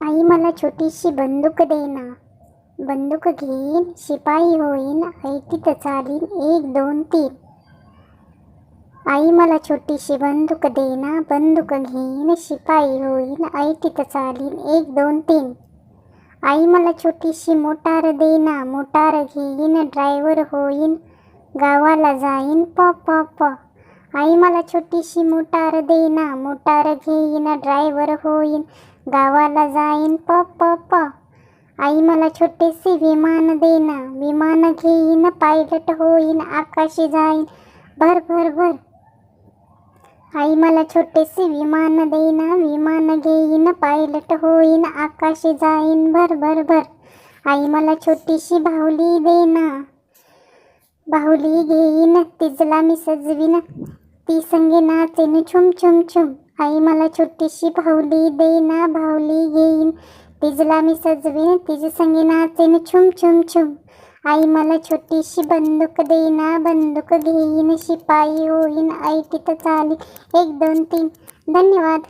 आई मला छोटीशी बंदूक देना. बंदूक घेईन शिपाई होईन ऐटीत चालीन एक दोन तीन. आई मला छोटीशी बंदूक देना. बंदूक घेईन शिपाई होईन ऐटीत चालीन एक दोन तीन. आई मला छोटीशी मोटार दे ना मोटार घेईन ड्रायव्हर होईन गावाला जाईन प प प. आई मला छोटीशी मोटार दे ना मोटार घेईन ड्रायव्हर होईन गावाला जाईन प प प. आई मला छोटेसे विमान देना विमान घेईन पायलट होईन आकाशी जाईन. भर भर भर. आई मला छोटेसे विमान देना विमान घेईन पायलट होईन आकाशी जाईन. भर भर भर. आई मला छोटीशी बाहुली देना बाहुली घेईन तिजला मी सजवीन. ती संगे नाचेन छुम छुम छुम. आई मला छोटीशी बाहुली देना भावली घेईन. तिजला मी सजवीन तिज संगी नाचेन छुम छुम छुम. आई मला छोटीशी बंदूक देना बंदूक घेईन शिपाई होईन आई तिथं चाली. एक दोन तीन. धन्यवाद.